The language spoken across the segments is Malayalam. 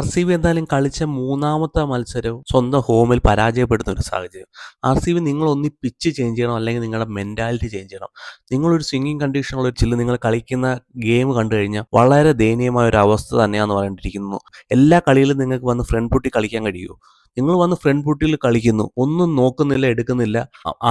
ആർ സി ബി എന്തായാലും കളിച്ച മൂന്നാമത്തെ മത്സരവും സ്വന്തം ഹോമിൽ പരാജയപ്പെടുന്ന ഒരു സാഹചര്യം. ആർ സി ബി നിങ്ങൾ ഒന്നി പിച്ച് ചേഞ്ച് ചെയ്യണം അല്ലെങ്കിൽ നിങ്ങളുടെ മെന്റാലിറ്റി ചേഞ്ച് ചെയ്യണം. നിങ്ങളൊരു സ്വിംഗിങ് കണ്ടീഷനുള്ള ഒരു ചില്ല് നിങ്ങൾ കളിക്കുന്ന ഗെയിം കണ്ടു കഴിഞ്ഞാൽ വളരെ ദയനീയമായ ഒരു അവസ്ഥ തന്നെയാണെന്ന് പറഞ്ഞിരിക്കുന്നു. എല്ലാ കളിയിലും നിങ്ങൾക്ക് വന്ന് ഫ്രണ്ട് പൊട്ടി കളിക്കാൻ കഴിയുമോ? നിങ്ങൾ വന്ന് ഫ്രണ്ട് പൊട്ടിയിൽ കളിക്കുന്നു ഒന്നും നോക്കുന്നില്ല എടുക്കുന്നില്ല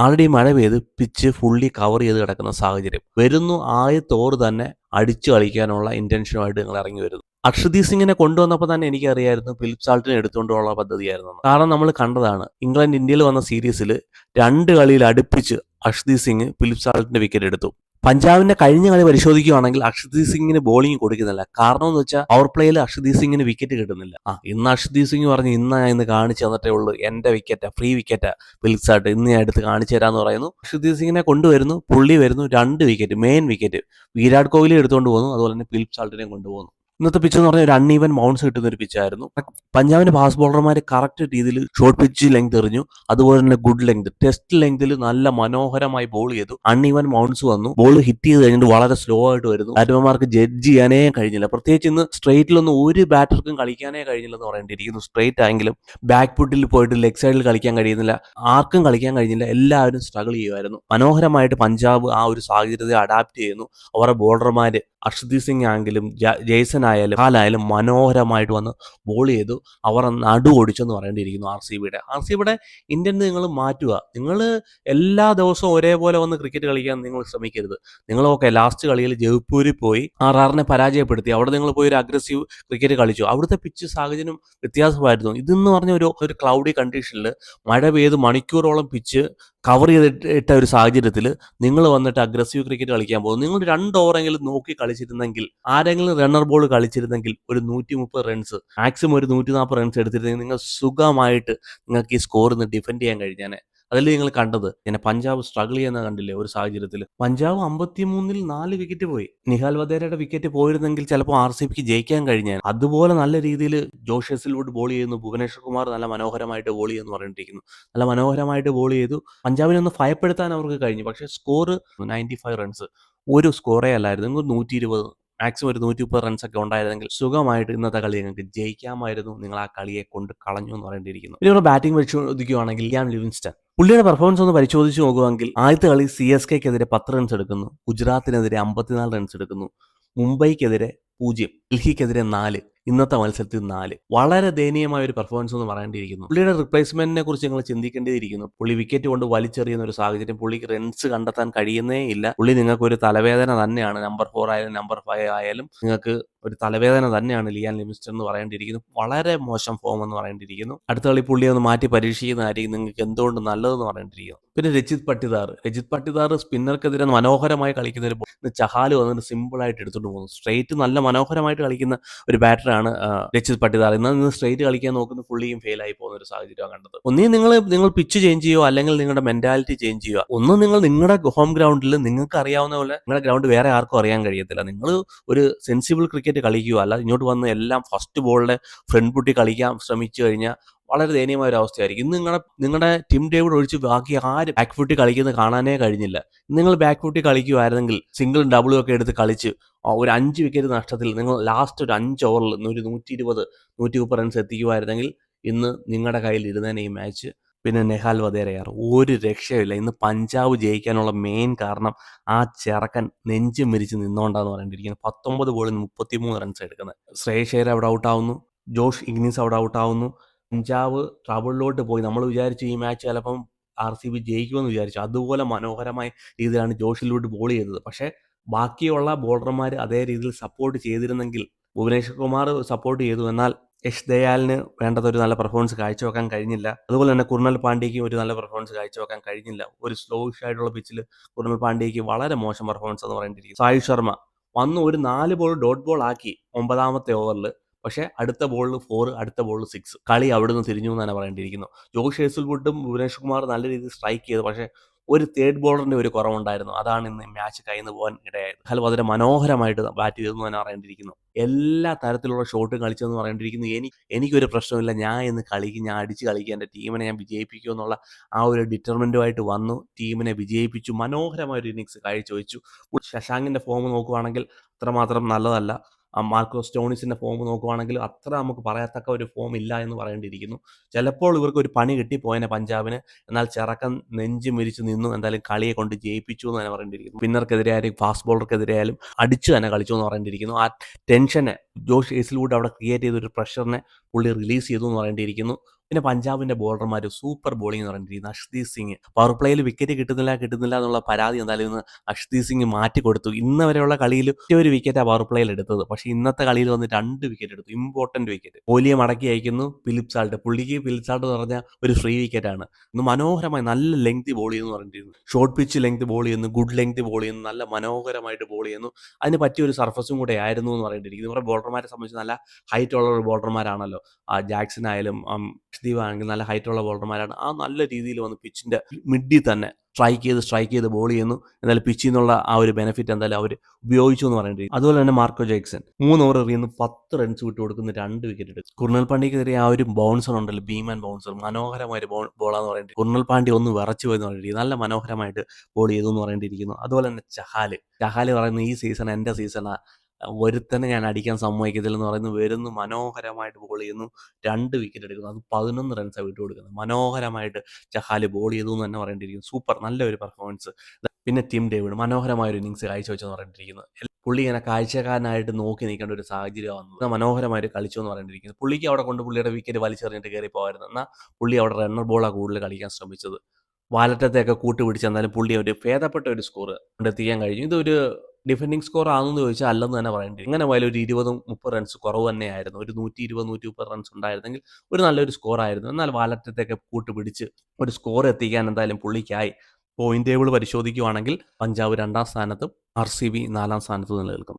ആൾറെഡി മഴ പെയ്ത് പിച്ച് ഫുള്ളി കവർ ചെയ്ത് കിടക്കുന്ന സാഹചര്യം. വരുന്നു ആയത്തോറ് തന്നെ അടിച്ചു കളിക്കാനുള്ള ഇന്റൻഷനുമായിട്ട് നിങ്ങൾ ഇറങ്ങി വരുന്നു. അക്ഷദീപ് സിംഗിനെ കൊണ്ടുവന്നപ്പോൾ തന്നെ എനിക്കറിയായിരുന്നു ഫിലിപ്പ് സാൾട്ടിനെ എടുത്തുകൊണ്ടുള്ള പദ്ധതിയായിരുന്നു. കാരണം നമ്മൾ കണ്ടതാണ് ഇംഗ്ലണ്ട് ഇന്ത്യയിൽ വന്ന സീരീസിൽ രണ്ട് കളിയിൽ അടുപ്പിച്ച് അക്ഷദീപ് സിംഗ് ഫിലിപ്പ് സാൾട്ടിന്റെ വിക്കറ്റ് എടുത്തു. പഞ്ചാബിന്റെ കഴിഞ്ഞ കളി പരിശോധിക്കുകയാണെങ്കിൽ അക്ഷദീപ് സിംഗിന് ബോളിംഗ് കൊടുക്കുന്നില്ല. കാരണം എന്ന് വെച്ചാൽ പവർ പ്ലേയിൽ അക്ഷദീപ് സിംഗിന് വിക്കറ്റ് കിട്ടുന്നില്ല. ആ ഇന്ന് അക്ഷദീപ് സിംഗ് പറഞ്ഞ് ഇന്ന് ഞാൻ ഇന്ന് കാണിച്ചു തന്നിട്ടേ ഉള്ളൂ. എന്റെ വിക്കറ്റാ ഫ്രീ വിക്കറ്റാ ഫിലിപ്സ് ആയിട്ട് ഇന്ന് ഞാൻ എടുത്ത് കാണിച്ചു തരാന്ന് പറയുന്നു. അക്ഷദീപ് സിംഗിനെ കൊണ്ടുവരുന്നു പുള്ളി വരുന്നു രണ്ട് wicket main wicket Virat Kohli എടുത്തുകൊണ്ട് പോകുന്നു അതുപോലെ തന്നെ ഫിലിപ്സ് സാൾട്ടിനെ കൊണ്ടുപോകുന്നു. ഇന്നത്തെ പിച്ച് എന്ന് പറഞ്ഞാൽ ഒരു അൺഈവൻ മൗണ്ട്സ് കിട്ടുന്ന ഒരു പിച്ചായിരുന്നു പഞ്ചാബിന്റെ ഫാസ്റ്റ് ബോളർമാർ കറക്റ്റ് രീതിയിൽ ഷോർട്ട് പിച്ച് ലെങ്ത് എറിഞ്ഞു. അതുപോലെ തന്നെ ഗുഡ് ലെങ്ത് ടെസ്റ്റ് ലെങ്തിൽ നല്ല മനോഹരമായി ബോൾ ചെയ്തു. അൺഈവൻ മൗണ്ട്സ് വന്നു. ബോൾ ഹിറ്റ് ചെയ്ത് കഴിഞ്ഞിട്ട് വളരെ സ്ലോ ആയിട്ട് വരുന്നു. ബാറ്റ്മാർക്ക് ജഡ്ജ് ചെയ്യാനേ കഴിഞ്ഞില്ല. പ്രത്യേകിച്ച് ഇന്ന് സ്ട്രേറ്റിലൊന്നും ഒരു ബാറ്റർക്കും കളിക്കാനേ കഴിഞ്ഞില്ല കഴിഞ്ഞില്ലെന്ന് പറയേണ്ടിയിരിക്കുന്നു. സ്ട്രേറ്റ് ആയെങ്കിലും ബാക്ക് ഫുട്ടിൽ പോയിട്ട് ലെഗ് സൈഡിൽ കളിക്കാൻ കഴിയുന്നില്ല. ആർക്കും കളിക്കാൻ കഴിഞ്ഞില്ല. എല്ലാവരും സ്ട്രഗിൾ ചെയ്യുമായിരുന്നു. മനോഹരമായിട്ട് പഞ്ചാബ് ആ ഒരു സാഹചര്യത്തെ അഡാപ്റ്റ് ചെയ്യുന്നു. അവരുടെ ബോളർമാര് അർഷദീപ് സിംഗ് ആണെങ്കിലും ജെയ്സൺ ആയാലും ഹാലായാലും മനോഹരമായിട്ട് വന്ന് ബോൾ ചെയ്തു. അവർ നടു ഓടിച്ചെന്ന് പറയേണ്ടിയിരിക്കുന്നു ആർ സി ബിയുടെ. ആർ സി ബിയുടെ ഇന്ത്യൻ നിങ്ങൾ മാറ്റുക. നിങ്ങൾ എല്ലാ ദിവസവും ഒരേപോലെ വന്ന് ക്രിക്കറ്റ് കളിക്കാൻ നിങ്ങൾ ശ്രമിക്കരുത്. നിങ്ങളൊക്കെ ലാസ്റ്റ് കളിയിൽ ജയ്പൂരിൽ പോയി ആർ ആറിനെ പരാജയപ്പെടുത്തി. അവിടെ നിങ്ങൾ പോയി ഒരു അഗ്രസീവ് ക്രിക്കറ്റ് കളിച്ചു. അവിടുത്തെ പിച്ച് സാഹചര്യം വ്യത്യാസമായിരുന്നു. ഇതെന്ന് പറഞ്ഞ ഒരു ഒരു ക്ലൗഡി കണ്ടീഷനിൽ മഴ പെയ്ത് മണിക്കൂറോളം പിച്ച് കവർ ചെയ്തിട്ട ഒരു സാഹചര്യത്തിൽ നിങ്ങൾ വന്നിട്ട് അഗ്രസീവ് ക്രിക്കറ്റ് കളിക്കാൻ പോകും നിങ്ങൾ രണ്ട് ഓവറെങ്കിലും നോക്കി കളിച്ചിരുന്നെങ്കിൽ ആരെങ്കിലും റണ്ണർ ബോൾ കളിച്ചിരുന്നെങ്കിൽ ഒരു നൂറ്റി മുപ്പത് റൺസ് മാക്സിമം ഒരു നൂറ്റി നാൽപ്പത് റൺസ് എടുത്തിരുന്നെങ്കിൽ നിങ്ങൾ സുഖമായിട്ട് നിങ്ങൾക്ക് ഈ സ്കോർ നിന്ന് ഡിഫെൻഡ് ചെയ്യാൻ കഴിഞ്ഞാനെ. അതല്ലേ നിങ്ങൾ കണ്ടത്? പിന്നെ പഞ്ചാബ് സ്ട്രഗിൾ ചെയ്യുന്ന കണ്ടില്ലേ ഒരു സാഹചര്യത്തിൽ പഞ്ചാബ് അമ്പത്തിമൂന്നിൽ നാല് വിക്കറ്റ് പോയി. നിഹാൽ വധേരയുടെ വിക്കറ്റ് പോയിരുന്നെങ്കിൽ ചിലപ്പോൾ ആർ സി പിക്ക് ജയിക്കാൻ കഴിഞ്ഞാൽ അതുപോലെ നല്ല രീതിയിൽ ജോഷ് ഹെസിൽവുഡ് ബോൾ ചെയ്യുന്നു. ഭുവനേശ്വർ കുമാർ നല്ല മനോഹരമായിട്ട് ബോൾ ചെയ്യുന്നു പറഞ്ഞിട്ടിരിക്കുന്നു. നല്ല മനോഹരമായിട്ട് ബോൾ ചെയ്തു. പഞ്ചാബിനെ ഒന്ന് ഭയപ്പെടുത്താൻ അവർക്ക് കഴിഞ്ഞു. പക്ഷേ സ്കോർ നയന്റി ഫൈവ് റൺസ് ഒരു സ്കോറേ അല്ലായിരുന്നു. നൂറ്റി ഇരുപത് മാക്സിമം ഒരു നൂറ്റി മുപ്പത് റൺസ് ഉണ്ടായിരുന്നെങ്കിൽ സുഖമായിട്ട് ഇന്നത്തെ കളി നിങ്ങൾക്ക് ജയിക്കാമായിരുന്നു. നിങ്ങൾ ആ കളിയെ കൊണ്ട് കളഞ്ഞു എന്ന് പറയേണ്ടിയിരിക്കുന്നു. ഇനി നമ്മൾ ബാറ്റിംഗ് പരിശോധിക്കുകയാണെങ്കിൽ ലിയാം ലിവിൻസ്റ്റൺ പുള്ളിയുടെ പെർഫോമൻസ് ഒന്ന് പരിശോധിച്ച് നോക്കുകയാണെങ്കിൽ ആദ്യത്തെ കളി സി എസ് കെക്കെതിരെ പത്ത് റൺസ് എടുക്കുന്നു. ഗുജറാത്തിനെതിരെ അമ്പത്തിനാല് റൺസ് എടുക്കുന്നു. മുംബൈക്കെതിരെ പൂജ്യം. ഡൽഹിക്കെതിരെ നാല്. ഇന്നത്തെ മത്സരത്തിൽ നാല്. വളരെ ദയനീയമായ ഒരു പെർഫോമൻസ് എന്ന് പറയേണ്ടിയിരിക്കുന്നു പുള്ളിയുടെ റിപ്ലേസ്മെന്റിനെ കുറിച്ച് നിങ്ങൾ ചിന്തിക്കേണ്ടിയിരിക്കുന്നു. പുള്ളി വിക്കറ്റ് കൊണ്ട് വലിച്ചെറിയുന്ന ഒരു സാഹചര്യം. പുള്ളിക്ക് റൺസ് കണ്ടെത്താൻ കഴിയുന്നേ ഇല്ല. പുള്ളി നിങ്ങൾക്ക് ഒരു തലവേദന തന്നെയാണ്. നമ്പർ ഫോർ ആയാലും നമ്പർ ഫൈവ് ആയാലും നിങ്ങൾക്ക് ഒരു തലവേദന തന്നെയാണ് ലിയാൻ ലിമിസ്റ്റർ എന്ന് പറയേണ്ടിയിരിക്കുന്നു വളരെ മോശം ഫോം എന്ന് പറയേണ്ടിയിരിക്കുന്നു അടുത്ത കളി പുള്ളിയെ ഒന്ന് മാറ്റി പരീക്ഷിക്കുന്നതായിരിക്കും നിങ്ങൾക്ക് എന്തുകൊണ്ട് നല്ലതെന്ന് പറയേണ്ടിയിരിക്കുന്നു പിന്നെ രജിത് പട്ടിദാർ. രജിത് പട്ടിദാർ സ്പിന്നർക്കെതിരെ മനോഹരമായി കളിക്കുന്ന ഒരു ചഹാൽ വന്നിട്ട് സിമ്പിൾ ആയിട്ട് എടുത്തുകൊണ്ട് പോകുന്നു. സ്ട്രേറ്റ് നല്ല മനോഹരമായിട്ട് കളിക്കുന്ന ഒരു ബാറ്ററാണ് രക്ഷിത് പട്ടിദാർ എന്നാൽ നിന്ന് സ്ട്രേറ്റ് കളിക്കാൻ നോക്കുന്ന പുള്ളിയും ഫെയിൽ ആയി പോകുന്ന ഒരു സാഹചര്യമാണ് കണ്ടത്. ഒന്നേ നിങ്ങൾ നിങ്ങൾ പിച്ച് ചേഞ്ച് ചെയ്യുക അല്ലെങ്കിൽ നിങ്ങളുടെ മെന്റാലിറ്റി ചേഞ്ച് ചെയ്യുക. ഒന്നും നിങ്ങൾ നിങ്ങളുടെ ഹോം ഗ്രൗണ്ടിൽ നിങ്ങൾക്ക് അറിയാവുന്ന പോലെ നിങ്ങളുടെ ഗ്രൗണ്ട് വേറെ ആർക്കും അറിയാൻ കഴിയത്തില്ല. നിങ്ങൾ ഒരു സെൻസിബിൾ ക്രിക്കറ്റ് കളിക്കുക അല്ല ഇങ്ങോട്ട് വന്ന് എല്ലാം ഫസ്റ്റ് ബോളിലെ ഫ്രണ്ട് പുട്ടി കളിക്കാൻ ശ്രമിച്ചു കഴിഞ്ഞാൽ വളരെ ദയനീയമായ ഒരു അവസ്ഥയായിരിക്കും. ഇന്ന് നിങ്ങളുടെ നിങ്ങളുടെ ടീം ഡേവിഡ് ഒഴിച്ച് ബാക്കി ആരും ബാക്ക് ഫുട്ടി കളിക്കുന്നത് കാണാനേ കഴിഞ്ഞില്ല. നിങ്ങൾ ബാക്ക് ഫുട്ടി കളിക്കുമായിരുന്നെങ്കിൽ സിംഗിളും ഡബിളും ഒക്കെ എടുത്ത് കളിച്ച് ഒരു അഞ്ച് വിക്കറ്റ് നഷ്ടത്തിൽ നിങ്ങൾ ലാസ്റ്റ് ഒരു അഞ്ച് ഓവറിൽ ഒരു നൂറ്റി ഇരുപത് നൂറ്റി മുപ്പത് റൺസ് എത്തിക്കുമായിരുന്നെങ്കിൽ ഇന്ന് നിങ്ങളുടെ കയ്യിൽ ഇരുന്നേനെ ഈ മാച്ച് പിന്നെ നെഹാൽ വധേരയാർ ഒരു രക്ഷയില്ല ഇന്ന് പഞ്ചാബ് ജയിക്കാനുള്ള മെയിൻ കാരണം ആ ചെറുക്കൻ നെഞ്ചും മിരിച്ച് നിന്നോണ്ടാന്ന് പറഞ്ഞിരിക്കുന്നത് പത്തൊമ്പത് ബോളിൽ മുപ്പത്തിമൂന്ന് റൺസ് എടുക്കുന്നത്. അയർ അവിടെ ഔട്ടാവുന്നു ജോഷ് ഇഗ്നീസ് അവിടെ ഔട്ടാവുന്നു പഞ്ചാബ് ട്രബിളിലോട്ട് പോയി. നമ്മൾ വിചാരിച്ചു ഈ മാച്ച് ചിലപ്പം ആർ സി ബി ജയിക്കുമെന്ന് വിചാരിച്ചു. അതുപോലെ മനോഹരമായ രീതിയിലാണ് ജോഷിലൂട്ട് ബോൾ ചെയ്തത്. പക്ഷേ ബാക്കിയുള്ള ബോളർമാർ അതേ രീതിയിൽ സപ്പോർട്ട് ചെയ്തിരുന്നെങ്കിൽ ഭുവനേശ്വർ കുമാർ സപ്പോർട്ട് ചെയ്തു. എന്നാൽ യശ് ദയാലിന് വേണ്ടത് ഒരു നല്ല പെർഫോമൻസ് കാഴ്ചവെക്കാൻ കഴിഞ്ഞില്ല. അതുപോലെ തന്നെ കുർണൽ പാണ്ഡ്യയ്ക്ക് ഒരു നല്ല പെർഫോമൻസ് കാഴ്ചവെക്കാൻ കഴിഞ്ഞില്ല. ഒരു സ്ലോഷ് ആയിട്ടുള്ള പിച്ചിൽ കുർണൽ പാണ്ഡ്യയ്ക്ക് വളരെ മോശം പെർഫോമൻസ് എന്ന് പറയേണ്ടിയിരിക്കും സായു ശർമ്മ വന്ന് ഒരു നാല് ബോൾ ഡോട്ട് ബോൾ ആക്കി ഒമ്പതാമത്തെ ഓവറിൽ പക്ഷേ അടുത്ത ബോളിൽ ഫോർ അടുത്ത ബോളിൽ സിക്സ് കളി അവിടുന്ന് തിരിഞ്ഞു എന്നാണ് പറയേണ്ടിയിരിക്കുന്നത് പറയേണ്ടിയിരിക്കുന്നു. ജോഷ് ഹേസുൽവുഡും ഭുവനേഷ് കുമാർ നല്ല രീതിയിൽ സ്ട്രൈക്ക് ചെയ്തു. പക്ഷേ ഒരു തേർഡ് ബോളറിന്റെ ഒരു കുറവുണ്ടായിരുന്നു. അതാണ് ഇന്ന് മാച്ച് കയ്യിൽ പോകാൻ ഇടയായത്. ഹൽ വളരെ മനോഹരമായിട്ട് ബാറ്റ് ചെയ്തെന്ന് തന്നെ പറയേണ്ടിയിരിക്കുന്നു. എല്ലാ തരത്തിലുള്ള ഷോട്ടും കളിച്ചെന്ന് പറയേണ്ടിയിരിക്കുന്നു. എനിക്ക് എനിക്കൊരു പ്രശ്നമില്ല ഞാൻ ഇന്ന് കളിക്കും. ഞാൻ അടിച്ച് കളിക്കുക എന്റെ ടീമിനെ ഞാൻ വിജയിപ്പിക്കും എന്നുള്ള ആ ഒരു ഡിറ്റർമെന്റുമായിട്ട് വന്നു. ടീമിനെ വിജയിപ്പിച്ചു. മനോഹരമായ ഒരു ഇന്നിങ്സ് കാഴ്ചവെച്ചു. ശശാങ്കിന്റെ ഫോം നോക്കുവാണെങ്കിൽ അത്രമാത്രം നല്ലതല്ല. മാർക്കോ സ്റ്റോണിസിന്റെ ഫോം നോക്കുവാണെങ്കിൽ അത്ര നമുക്ക് പറയത്തക്ക ഒരു ഫോം ഇല്ല എന്ന് പറയേണ്ടിയിരിക്കുന്നു. ചിലപ്പോൾ ഇവർക്ക് ഒരു പണി കിട്ടിപ്പോയനെ പഞ്ചാബിന്. എന്നാൽ ചിറക്കം നെഞ്ചു മിരിച്ച് നിന്നു. എന്തായാലും കളിയെ കൊണ്ട് ജയിപ്പിച്ചു എന്ന് തന്നെ പറയേണ്ടിയിരിക്കുന്നു. പിന്നർക്കെതിരെ ആയാലും ഫാസ്റ്റ് ബോളർക്കെതിരെ ആയാലും അടിച്ചു തന്നെ കളിച്ചു എന്ന് പറയേണ്ടിയിരിക്കുന്നു. ആ ടെൻഷനെ ജോഷ് ഏസിലൂടെ അവിടെ ക്രിയേറ്റ് ചെയ്തൊരു പ്രഷറിനെ പുള്ളി റിലീസ് ചെയ്തു എന്ന് പറയേണ്ടിയിരിക്കുന്നു. പിന്നെ പഞ്ചാബിന്റെ ബോളർമാർ സൂപ്പർ ബോളിംഗ് എന്ന് പറഞ്ഞിരിക്കുന്നത് അഷ്ദീപ് സിംഗ് പവർ പ്ലേയിൽ വിക്കറ്റ് കിട്ടുന്നില്ല കിട്ടുന്നില്ല എന്നുള്ള പരാതി എന്തായാലും ഇന്ന് അഷ്ദീപ് സിംഗ് മാറ്റി കൊടുത്തു. ഇന്ന് വരെയുള്ള കളിയിൽ ഒരു വിക്കറ്റ് ആ പവർ പ്ലേയിൽ എടുത്തത്. പക്ഷേ ഇന്നത്തെ കളിയിൽ വന്ന് രണ്ട് വിക്കറ്റ് എടുത്തു. ഇമ്പോർട്ടന്റ് വിക്കറ്റ് കോഹ്ലിയെ മടക്കി അയക്കുന്നു. Philip Salt. പുള്ളിക്ക് ഫിലിപ്പ് സാൾട്ട് എന്ന് പറഞ്ഞാൽ ഒരു ഫ്രീ വിക്കറ്റ് ആണ്. ഇന്ന് മനോഹരമായി നല്ല ലെങ്ത് ബോൾ ചെയ്യുന്നു പറഞ്ഞിരുന്നു ഷോർട്ട് പിച്ച് ലെങ്ത് ബോൾ ചെയ്യുന്നു. ഗുഡ് ലെങ്ത് ബോൾ ചെയ്യുന്നു. നല്ല മനോഹരമായിട്ട് ബോൾ ചെയ്യുന്നു. അതിന് പറ്റിയ ഒരു സർഫസും കൂടെ ആയിരുന്നു എന്ന് പറഞ്ഞിട്ടിരിക്കുന്നു ഇവരുടെ ബോളർമാരെ സംബന്ധിച്ച് നല്ല ഹൈറ്റ് ഉള്ള ഒരു ബോളർമാരാണല്ലോ ആ ജാക്സൺ ആയാലും ഷദീവ് ആണെങ്കിൽ നല്ല ഹൈറ്റുള്ള ബോളർമാരാണ് ആ നല്ല രീതിയിൽ വന്ന് പിച്ചിന്റെ മിഡിൽ തന്നെ സ്ട്രൈക്ക് ചെയ്ത് സ്ട്രൈക്ക് ചെയ്ത് ബോൾ ചെയ്യുന്നു. എന്തായാലും പിച്ചിൽ നിന്നുള്ള ആ ഒരു ബെനിഫിറ്റ് എന്തായാലും അവർ ഉപയോഗിച്ചു എന്ന് പറയേണ്ടി അതുപോലെ തന്നെ മാർക്കോ ജേക്സൺ മൂന്ന് ഓവർ എറിയുന്നു പത്ത് റൺസ് വിട്ട് കൊടുക്കുന്ന രണ്ട് വിക്കറ്റ് എടുത്തു. കുർണൽ പാണ്ഡ്യക്കെതിരെ ആ ഒരു ബൗൺസർ ഉണ്ടല്ലോ ഭീമൻ ബൗൺസർ മനോഹരമായ ഒരു ബോളാന്ന് പറയേണ്ടി കുർണൽ പാണ്ഡ്യ ഒന്ന് വിറച്ചു പോയെന്ന് പറയേണ്ടി നല്ല മനോഹരമായിട്ട് ബോൾ ചെയ്തു എന്ന് പറയേണ്ടിയിരിക്കുന്നു അതുപോലെ തന്നെ ചഹാൽ. ചഹാൽ പറയുന്ന ഈ സീസൺ എന്റെ സീസണാണ് ഒരുത്തനെ ഞാൻ അടിക്കാൻ സമ്മതിക്കത്തില്ല എന്ന് പറയുന്നു. വരുന്നു മനോഹരമായിട്ട് ബോൾ ചെയ്യുന്നു. രണ്ട് വിക്കറ്റ് എടുക്കുന്നു. അത് പതിനൊന്ന് റൺസാണ് വിട്ടു കൊടുക്കുന്നത്. മനോഹരമായിട്ട് ചഹാൽ ബോൾ ചെയ്തു എന്ന് തന്നെ പറയേണ്ടിയിരിക്കുന്നു. സൂപ്പർ നല്ലൊരു പെർഫോമൻസ് പിന്നെ ടീം ഡേവിഡ് മനോഹരമായ ഒരു ഇന്നിങ്സ് കാഴ്ചവെച്ചെന്ന് പറഞ്ഞിരിക്കുന്നത് പുള്ളി ഇങ്ങനെ കാഴ്ചക്കാരനായിട്ട് നോക്കി നിൽക്കേണ്ട ഒരു സാഹചര്യം വന്നത് മനോഹരമായിട്ട് കളിച്ചു എന്ന് പറഞ്ഞിരിക്കുന്നത് പുള്ളിക്ക് അവിടെ കൊണ്ട് പുള്ളിയുടെ വിക്കറ്റ് വലിച്ചെറിഞ്ഞിട്ട് കയറി പോകായിരുന്നു എന്നാൽ പുള്ളി അവിടെ റണ്ണർ ബോളാണ് കൂടുതൽ കളിക്കാൻ ശ്രമിച്ചത്. വാലറ്റത്തെയൊക്കെ കൂട്ടുപിടിച്ച് എന്നാലും പുള്ളി ഒരു ഭേദപ്പെട്ട ഒരു സ്കോർ കൊണ്ടെത്തിക്കാൻ കഴിഞ്ഞു. ഇതൊരു ഡിഫെൻഡിങ് സ്കോർ ആണെന്ന് ചോദിച്ചാൽ അല്ലെന്ന് തന്നെ പറയേണ്ടി ഇങ്ങനെ പോയാലും ഒരു ഇരുപതും മുപ്പത് റൺസ് കുറവ് തന്നെയായിരുന്നു. ഒരു നൂറ്റി ഇരുപത് നൂറ്റി മുപ്പത് റൺസ് ഉണ്ടായിരുന്നെങ്കിൽ ഒരു നല്ലൊരു സ്കോർ ആയിരുന്നു. എന്നാൽ വാലറ്റത്തെയൊക്കെ കൂട്ടുപിടിച്ച് ഒരു സ്കോർ എത്തിക്കാൻ എന്തായാലും പുള്ളിക്കായി പോയിന്റ് ടേബിൾ പരിശോധിക്കുകയാണെങ്കിൽ പഞ്ചാബ് രണ്ടാം സ്ഥാനത്തും ആർ സി ബി നാലാം സ്ഥാനത്തും നിലനിൽക്കും